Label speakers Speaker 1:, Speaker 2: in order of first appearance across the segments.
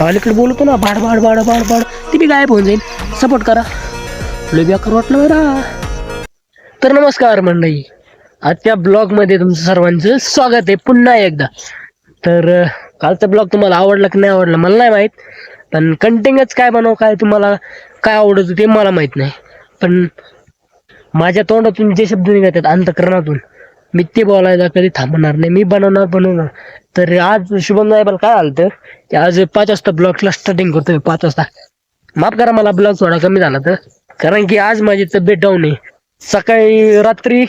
Speaker 1: अलीकडे बोलतो ना बाड बाड बाड बाड बाड ती बी गायब होऊन जाईल. सपोर्ट करा. बेकार वाटलं बरा. तर नमस्कार मंडळी. आजच्या ब्लॉगमध्ये तुमचं सर्वांचं स्वागत आहे. पुन्हा एकदा. तर कालचा ब्लॉग तुम्हाला आवडला की नाही आवडला मला नाही माहीत. पण कंटेंटच काय बनव काय तुम्हाला काय आवडत ते मला माहीत नाही. पण माझ्या तोंडातून जे शब्द निघतात अंतकरणातून मी ते बोलायला कधी थांबणार नाही. मी बनवणार बनवणार. तर आज शुभम नायबाला काय आलं तर की आज पाच वाजता ब्लॉगला स्टार्टिंग करतोय पाच वाजता. माफ करा मला ब्लॉग थोडा कमी झाला तर. कारण की आज माझी तब्येत डाऊन आहे. सकाळी रात्री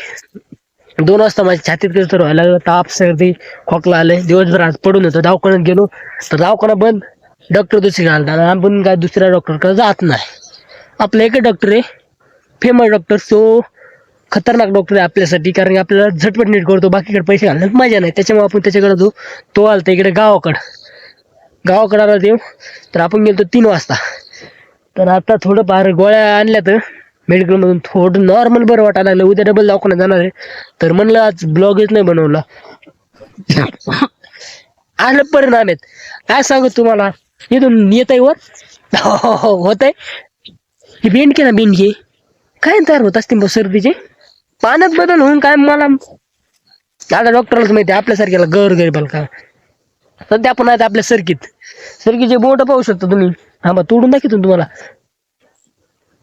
Speaker 1: दोन वाजता माझ्या छातीत कसं तर व्हायला ताप सर्दी खोकला आले दिवसभर आज पडून होतं दवाखान्यात गेलो. तर दवाखाना बंद. डॉक्टर दुसरी घालतात आपण काय दुसऱ्या डॉक्टरकडे जात नाही. आपलं एक डॉक्टर आहे. फेमस डॉक्टर सो खतरनाक डॉक्टर आहे आपल्यासाठी कारण की आपल्याला झटपट नीट करतो बाकीकडे पैसे घालण्यात मजा नाही. त्याच्यामुळे आपण त्याच्याकडे जाऊ. तो आलता इकडे गावाकडं. गावाकडं आला देव. तर आपण गेलो तीन वाजता. तर आता थोडं फार गोळ्या आणल्या तर मेडिकलमधून थोडं नॉर्मल बरं वाटायला लागलं. उद्या डबल दवाखान्यात जाणार आहे. तर म्हणलं आज ब्लॉगच नाही बनवला. आलं परिणाम आहेत. काय सांगू तुम्हाला? इथून येत आहे वर? हो, हो, हो, होत आहे ही बेंडके ना बेंडके काय तयार होत असते सर्दीचे? पाण्यात बदल होऊन काय मला आता डॉक्टरलाच माहिती आपल्यासारख्याला गर गरीबाला का? सध्या आपण आहेत आपल्या सरकीत. सरकीचे बोट पाहू शकता तुम्ही. हा बा तोडून दाखवतो तुम्हाला.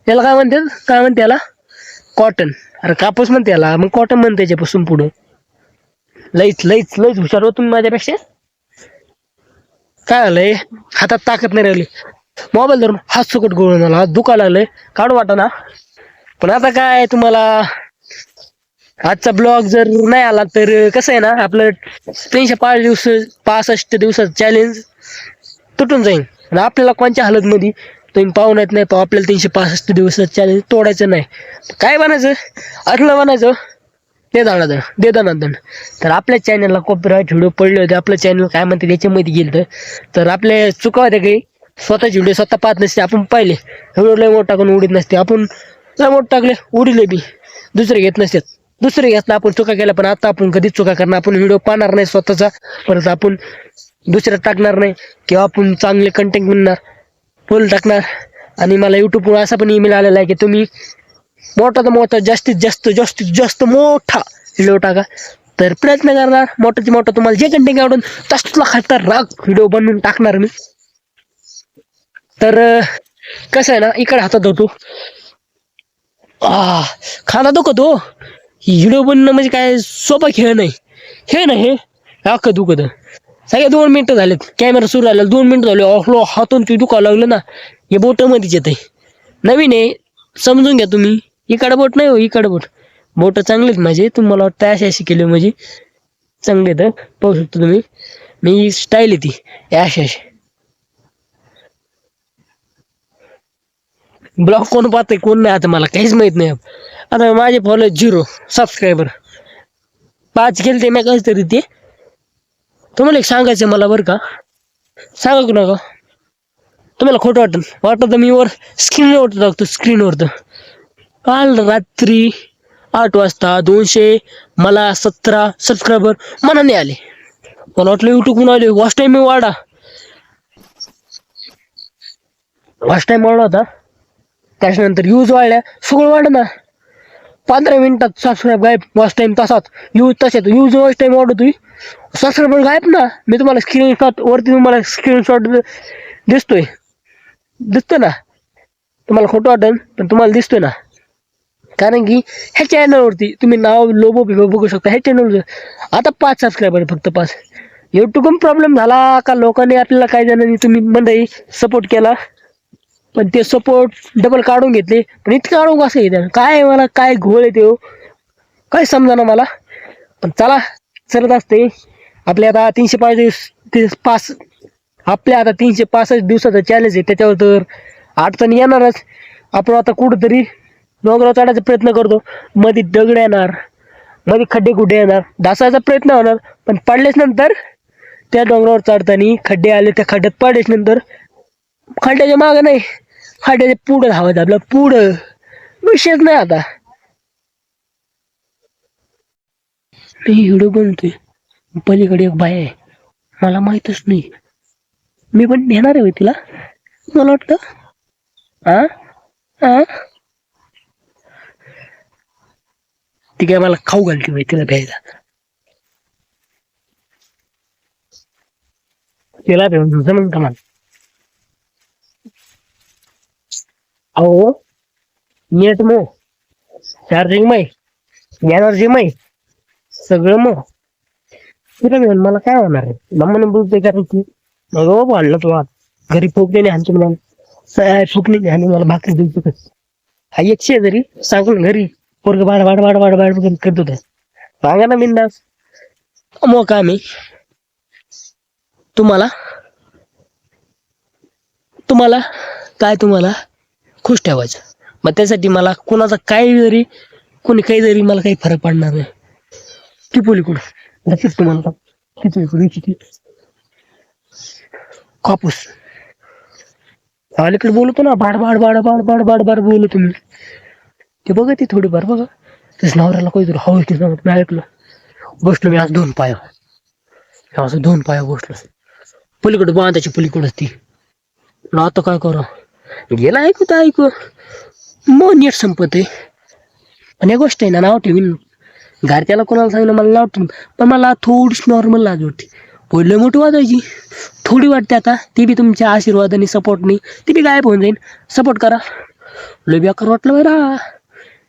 Speaker 1: त्याला काय म्हणतात? काय म्हणते याला? कॉटन अरे कापूस म्हणते याला. मग कॉटन म्हणते याच्यापासून पुढे. लईच लईच लईच हुशार हो तुम्ही माझ्यापेक्षा. काय आलंय हातात ताकद नाही राहिली. मोबाईल धरून हात सुकट गोळून आला हात दुखा लागलंय. काढू वाटा ना पण आता काय तुम्हाला आजचा ब्लॉग जर नाही आला तर कसं आहे ना आपलं तीनशे पाच दिवस पासष्ट दिवसाचं चॅलेंज तुटून जाईल आणि आपल्याला कोणत्या हालतमध्ये? तुम्ही पाहून येत नाही तो आपल्याला तीनशे पासष्ट दिवसाचं चॅलेंज तोडायचं नाही. काय बनायचं? असलं बनायचं. दे दाणा दे दाणा दण तर आपल्या चॅनलला कॉपीराईट व्हिडिओ पडले होते. आपलं चॅनल काय म्हणते याच्यामध्ये गेलं तर आपले चुका होत्या काही. स्वतःचे व्हिडिओ स्वतः पाहत नसते. आपण पाहिले. व्हिडिओ लय मोठा टाकून उडीत नसते. आपण लय मोठं टाकले. उडीले बी. दुसरे घेत नसतात दुसरे घेतला आपण चुका केल्या पण आता आपण कधीच चुका करणार आपण व्हिडिओ पाहणार नाही स्वतःचा. परत आपण दुसऱ्यात टाकणार नाही किंवा आपण चांगले कंटेंट मिळणार फुल टाकणार. आणि मला यूट्यूबवर असा पण ईमेल आलेला आहे की तुम्ही मोठा तर मोठा जास्तीत जास्त जास्तीत जास्त मोठा व्हिडिओ टाका. तर प्रयत्न करणार मोठाची मोठा तुम्हाला जे कंटेंट आवडून तसला खतरनाक व्हिडिओ बनवून टाकणार मी. तर कसं आहे ना इकडे हातात होतो. आ खाना दुखतो हो. व्हिडिओ बनणं म्हणजे काय? सोपा खेळ नाही. खेळ ना हे अख्खं दुखत. सगळे दोन मिनिटं झालेत. कॅमेरा सुरू झाला दोन मिनटं झाले. ऑफलो हातून तू दुखावं लागलं ना हे बोटमध्येच येत आहे नवीन आहे. समजून घ्या तुम्ही. इकडं बोट नाही हो इकडं बोट बोट चांगलीत माझे. तुम्हाला वाटतं अशी अशी केली म्हणजे चांगले तर पाहू शकता तुम्ही. मी स्टाईल आहे ती. अशी अशी. ब्लॉक कोण पाहतंय कोण नाही आता मला. काहीच माहीत नाही. आता माझे फॉलो झिरो सबस्क्रायबर पाच केले ते मी कसं तरी ते. तुम्हाला एक सांगायचं आहे मला बरं का? सांगा की? नका तुम्हाला खोटं वाटेल वाटत तर मी वर स्क्रीनवर टाकतो स्क्रीनवर तर. काल रात्री आठ वाजता दोनशे मला सतरा सबस्क्रायबर मनाने आले. मला वाटलं युट्यूबहून आले. वॉच टाईम मी वाढा. वॉच टाईम वाढला होता. त्याच्यानंतर यूज वाढल्या. सगळं वाढ ना पंधरा मिनिटात सबस्क्राईब गायब वॉच टाईम तसाच. यूज तसेच यूज वॉच टाईम वाढवतोय सबस्क्रायबर गायब ना? मी तुम्हाला स्क्रीनशॉट वरती तुम्हाला स्क्रीनशॉट दिसतोय. दिसतोय ना? तुम्हाला खोटं वाटेल पण तुम्हाला दिसतोय ना? कारण की ह्या चॅनलवरती तुम्ही नाव लोबो बिबो बघू शकता. ह्या चॅनलवर आता पाच सबस्क्रायबर फक्त पाच. युट्यूब प्रॉब्लेम झाला का? लोकांनी आपल्याला काही जणांनी तुम्ही मंडळी सपोर्ट केला. पण ते सपोर्ट डबल काढून घेतले. पण इतकं काढून कसं घेते काय मला? काय घोळ येते हो? काय समजा ना मला? पण चला चलत असते. आपले आता तीनशे पाच दिवस ते पाच आपल्या आता तीनशे पासष्ट दिवसाचा चॅलेंज आहे. त्याच्यावर तर अडचण येणारच. आपण आता कुठंतरी डोंगरावर चढायचा प्रयत्न करतो. मध्ये दगड येणार. मध्ये खड्डे कुठे येणार? धासायचा प्रयत्न होणार. पण पडल्याच नंतर त्या डोंगरावर चढताना खड्डे आले त्या खड्ड्यात पडल्याच नंतर खड्ड्याच्या मागं नाही. खड्ड्याच्या पुढं धावत आपलं पुढं. विषयच नाही आता. मी हिडो बनतोय. पलीकडे एक बाय आहे. मला माहीतच नाही. मी पण नेणार आहे तिला. मला वाटतं. हा हा ती काय मला खाऊ घालते माहिती तिला प्यायला. तिला भेटून जमन का मला? अहो नेट मो चार्जिंग मै एनर्जी मै सगळं मग तिला भेटून मला काय होणार आहे? मम्मीने बोलते करायची मग हो वाढलं तुला घरी फुकणे नाही आणतो मला फुकणे नाही आणि मला भाकरी द्यायची हा एक जरी सांगून घरी पोरग बाड बाड बाड बाड बाड करत होता. सांगा ना बिंदास. मग का मी तुम्हाला? तुम्हाला? काय तुम्हाला? खुश ठेवायचं. मग त्यासाठी मला कोणाचा काही जरी कोणी काही जरी मला काही फरक पडणार नाही. ती पोली कुठं? नक्कीच तुम्हाला किती किती कापूस. अलीकडे बोलतो ना बाड बाड बाड बाड बाड बाड बाड बोललो तुम्ही ते बघा ते थोडीफार बघा. तेच नवऱ्याला काहीतरी हवं की सांगत मी ऐकलं. बसलो मी आज दोन पाया. असं दोन पाया बसलो. पलीकडे बांधायची पलीकडे ती. आता काय करा? गेला ऐकू तर ऐकू? मग नीट संपत आहे. आणि या गोष्ट आहे ना नाव ठेवीन. घरच्याला कोणाला सांगितलं मला नाव ठेवून. पण मला थोडीच नॉर्मल लाज होती पहिले मोठी वाजायची थोडी वाटते आता. ती बी तुमच्या आशीर्वादाने सपोर्टने ती बी गायब होऊन जाईल सपोर्ट करा. लय बेकार वाटलं बरं.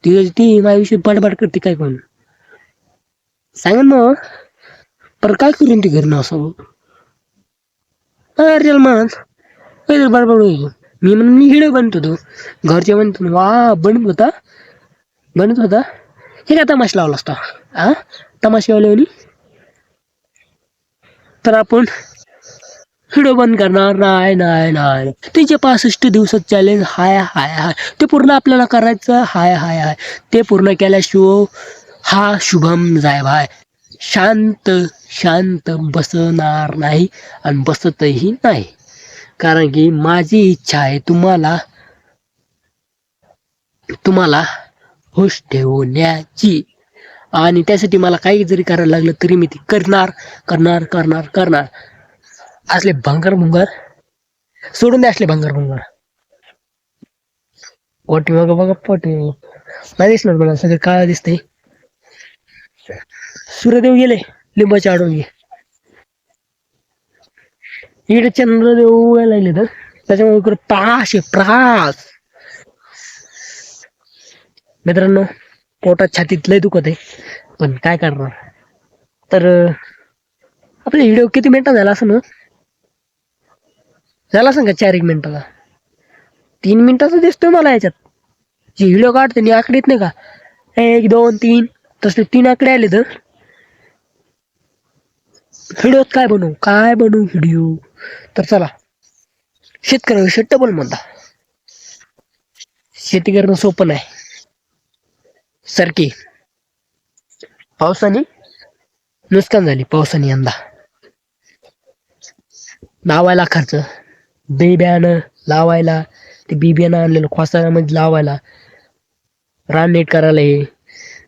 Speaker 1: ती ती माझ्याविषयी बडबड करते काय कोण सांगा मग. पर काय करून ती घरी ना असं अरे म्हण बडबड होईल. मी म्हणून मी हिडो बनत होतो. घरचे म्हणतो वा बनत होता? बनत होता? हे काय तमाश लावला असता? हा तमाशेवाल्यावानी तर आपण हिडो बंद करणार? नाही नाही नाही. तिचे पासष्ट दिवसात चॅलेंज हाय हाय हाय. ते पूर्ण आपल्याला करायचं? हाय हाय हाय. ते पूर्ण केल्याशिवाय हा शुभम जाय भाय शांत शांत बसणार नाही आणि बसतही नाही. कारण की माझी इच्छा आहे तुम्हाला तुम्हाला खुश ठेवण्याची. आणि त्यासाठी मला काही जरी करायला लागलं तरी मी ती करणार करणार करणार करणार. असले भंगर भुंगर सोडून द्या असले भंगर भुंगर पोटी बघा बघा पोटी. नाही दिसणार बघा सगळं काळ दिसतंय. सूर्यदेव गेले लिंबाच्या आडून घे. इकडे चंद्रदेव यायला लागले तर त्याच्यामुळे इकडे प्रास आहे प्रास मित्रांनो पोटात छातीत लय दुखत आहे. पण काय करणार? तर आपला व्हिडिओ किती मिनिटं झाला असं ना? झाला असं का चार एक मिनिटाचा तीन मिनिटाचा दिसतोय मला याच्यात. जे व्हिडिओ काढते नि आकडे येत नाही का? एक दोन तीन तसले तीन आकडे आले तर व्हिडिओत काय बनवू? काय बनवू व्हिडिओ तर चला. शेतकऱ्याविषयी डबल म्हणता. शेती करणं सोपं नाही. सारखी पावसाने नुकसान झाली. पावसाने यंदा. लावायला खर्च. बी बियाणं लावायला ते बी बियाणं आणलेलं खोसाळ्यामध्ये लावायला. रान नीट करायला हे.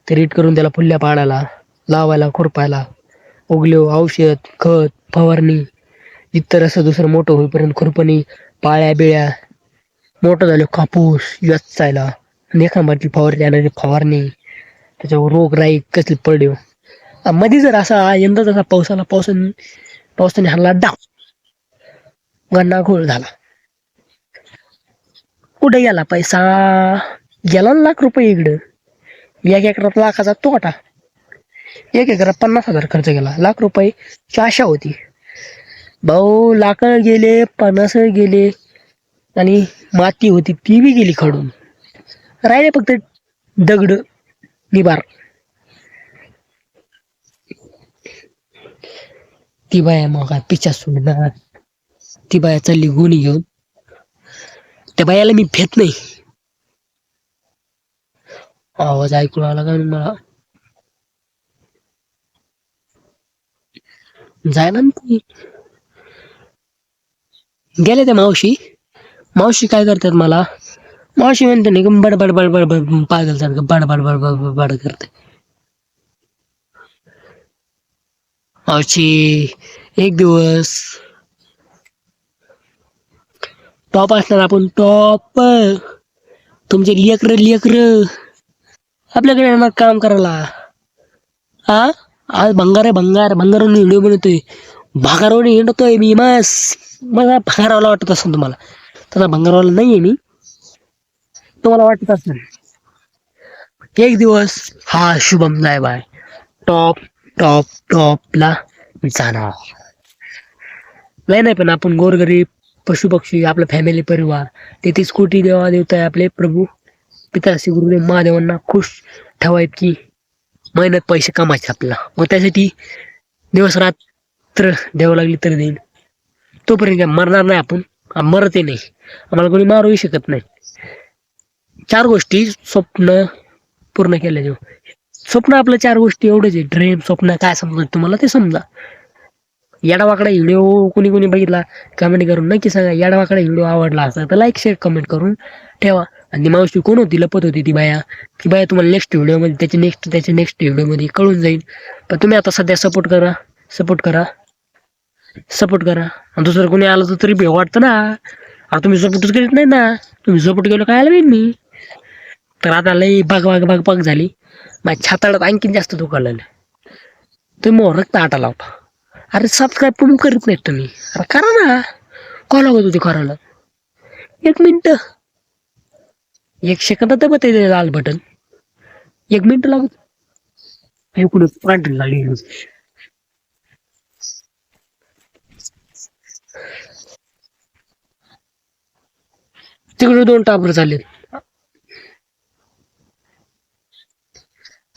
Speaker 1: ते रीट करून त्याला फुल्या पाडायला. लावायला खुरपायला. उगल्यो औषध खत फवारणी. इतर असं दुसरं मोठं होईपर्यंत खुरपणी पाळ्या बिळ्या मोठं झालं कापूस वेचायला नेखांबाची फवारणी आणायची फवारणी. त्याच्यावर रोगराई कसली पडली हो. मध्ये जर असा यंदा जसा पाऊस आला पावसाने पावसाने हल्ला डाव. गंडाघोळ घोळ झाला. कुठे गेला पैसा? गेला लाख रुपये इकडं. एक एकरात लाखाचा तोटा. एक एकरात पन्नास हजार खर्च केला. लाख रुपये आशा होती. भाऊ लाकड गेले पन्नास गेले आणि माती होती ती बी गेली खडून. राहिले फक्त दगड निबार. ती बाया मग काय पिच्छा सोडणार. ती बाया चालली गुणी घेऊन. त्या बायाला मी भेट नाही. आवाज ऐकू आला का मला? जायला ना ती. गेले त्या मावशी. मावशी काय करतात मला? मावशी म्हणते नाही का बडबड बडबड बड पागल सारखं बडबड बडबड बड करते. मावशी एक दिवस टॉप असणार आपण टॉप. तुमचे लेकर लेकर. आपल्याकडे येणार काम करायला. हा आज भंगार आहे भंगार. भंगारवरून व्हिडिओ बनवतोय. भागारावर हिंडतोय मी मस. मला भागारावला वाटत असेल तुम्हाला. तसा भंगारवाला नाहीये मी. तुम्हाला वाटत असेल. एक दिवस हा शुभम जाय बाय टॉप टॉप टॉपला जाणार. नाही नाही पण आपण गोरगरीब पशुपक्षी आपला फॅमिली परिवार तेथे स्कूटी देवा देवता आहे आपले प्रभू. पिता श्री गुरुदेव महादेवांना खुश ठेवायत की मेहनत पैसे कमायचे आपल्याला. मग त्यासाठी दिवस तर द्यावं लागली तर देईन. तोपर्यंत काय मरणार नाही आपण. मरते नाही. आम्हाला कोणी मारूही शकत नाही. चार गोष्टी स्वप्न पूर्ण केल्या जाऊ. स्वप्न आपलं चार गोष्टी एवढेच आहे. ड्रीम स्वप्न काय समजत तुम्हाला ते समजा. येडावाकडा व्हिडिओ कोणी कोणी बघितला कमेंट करून नक्की सांगा. येडावाकडा व्हिडिओ आवडला असेल तर लाईक शेअर कमेंट करून ठेवा. आणि मावशी कोण होती? लपत होती ती बाया. की बाया तुम्हाला नेक्स्ट व्हिडिओमध्ये त्याच्या नेक्स्ट त्याच्या नेक्स्ट व्हिडिओमध्ये कळून जाईल. पण तुम्ही आता सध्या सपोर्ट करा. सपोर्ट करा. सपोर्ट करा. आणि दुसरं कोणी आलं तर तरी भेव वाटतं ना. आता तुम्ही सपोर्टच करीत नाही ना. तुम्ही सपोर्ट केलं काय आलं मी? तर आता लई बाग बाग बाग बाग झाली. माझ्या छाताळात आणखीन जास्त दुखायला लागलं तुम्ही मग रक्त आटा लावता. अरे सबस्क्राईब पण करीत नाहीत तुम्ही. अरे करा ना. कॉल लागत होती करायला एक मिनिट. एक सेकंदात दबत आहे ते लाल बटन एक मिनिट लागत एकूण पांढरी लागली. तिकडे दोन टाबर झाले.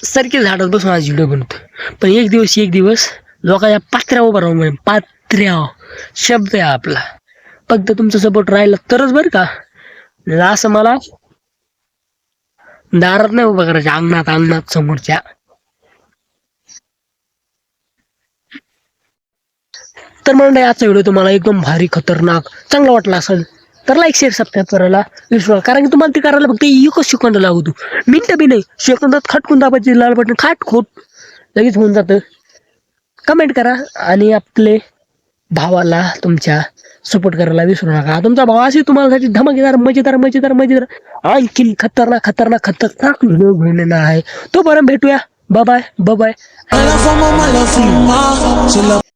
Speaker 1: सारखे झाडात बसून आज व्हिडिओ बनवतो. पण एक दिवस एक दिवस लोकांच्या पात्र्या उभा राहून म्हणेन, पात्र्या शब्द आहे आपला. फक्त तुमचा सपोर्ट राहिला तरच बरं का. असं मला दारात नाही उभा करायचं अंगणात अंगणात समोरच्या. तर म्हणून आजचा व्हिडिओ तुम्हाला एकदम भारी खतरनाक चांगला वाटला असेल तर लाईक शेअर सबस्क्राईब करायला विसरू कारण की तुम्हाला ते करायला फक्त एकच सेकंद लागतो मिनटं बी नाही. सेकंदात खटकून दाबायचे लाल बटन खाटखोट लगेच होऊन जातं. कमेंट करा आणि आपले भावाला तुमच्या सपोर्ट करायला विसरू नका. तुमचा भाव असे तुम्हाला धमाकेदार मजेदार मजेदार मजेदार आणखीन खतरनाक खतरनाक खतरनाक व्हिडिओ घेऊन आहे. तो तोपर्यंत भेटूया. Bye bye